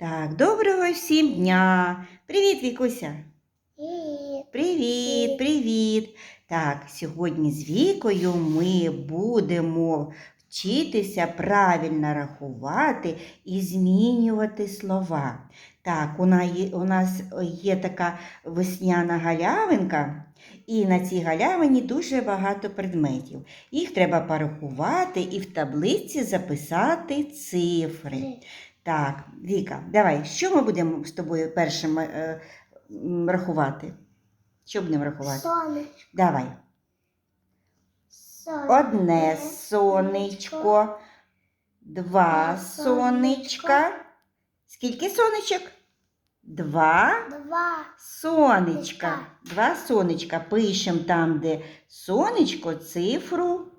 Так, доброго всім дня. Привіт, Вікуся. І Привіт, привіт. Так, сьогодні з Вікою ми будемо вчитися правильно рахувати і змінювати слова. Так, у нас є така весняна галявинка, і на цій галявині дуже багато предметів. Їх треба порахувати і в таблиці записати цифри. Так, Віка, давай, що ми будемо з тобою першим е, рахувати? Що будемо рахувати? сонечко. Давай. Одне сонечко, два сонечка. Скільки сонечок? Два Два. сонечка. Два сонечка. Пишемо там, де сонечко, цифру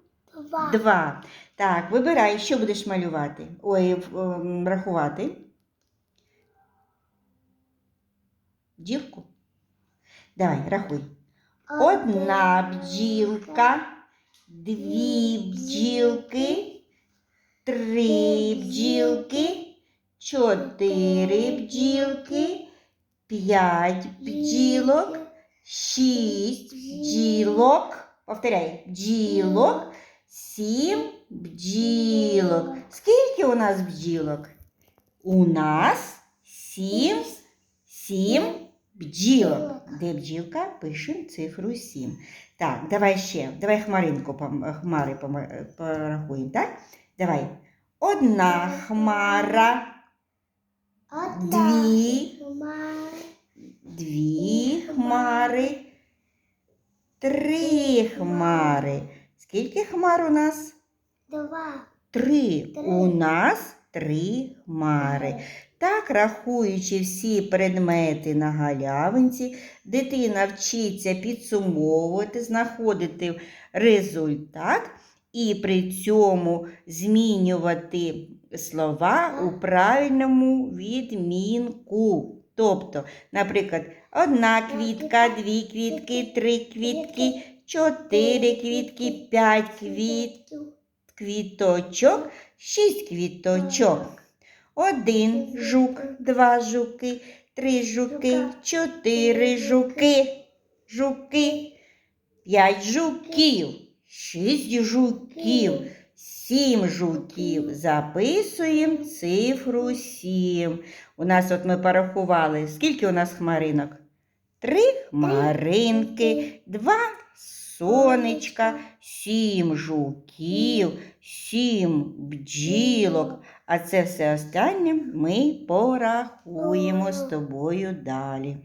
Два. два. Так, вибирай, що будеш малювати. Ой, ем, рахувати. Бджілку. Давай, рахуй. Одна бджілка, дві бджілки, три бджілки, чотири бджілки, п'ять бджілок, шість бджілок. Повторяй, бджілок, сім бджілок. Скільки у нас бджілок? У нас сім, сім бджілок. Де бджілка? Пишемо цифру 7. Так, давай ще. Давай хмаринку хмари порахуємо, так? Давай. Одна хмара, дві, дві хмари, три хмари. Скільки хмар у нас? Два. Три. Три. У нас три хмари. Так, рахуючи всі предмети на галявинці, дитина вчиться підсумовувати, знаходити результат і при цьому змінювати слова у правильному відмінку. Тобто, наприклад, одна квітка, дві квітки, три квітки, чотири квітки, п'ять квіт, квіточок, шість квіточок. Один жук, два жуки, три жуки, чотири жуки, жуки, п'ять жуків, шість жуків, сім жуків. Записуємо цифру сім. У нас от ми порахували, скільки у нас хмаринок? Три хмаринки, два сонечка, сім жуків, сім бджілок. А це все останнє ми порахуємо з тобою далі.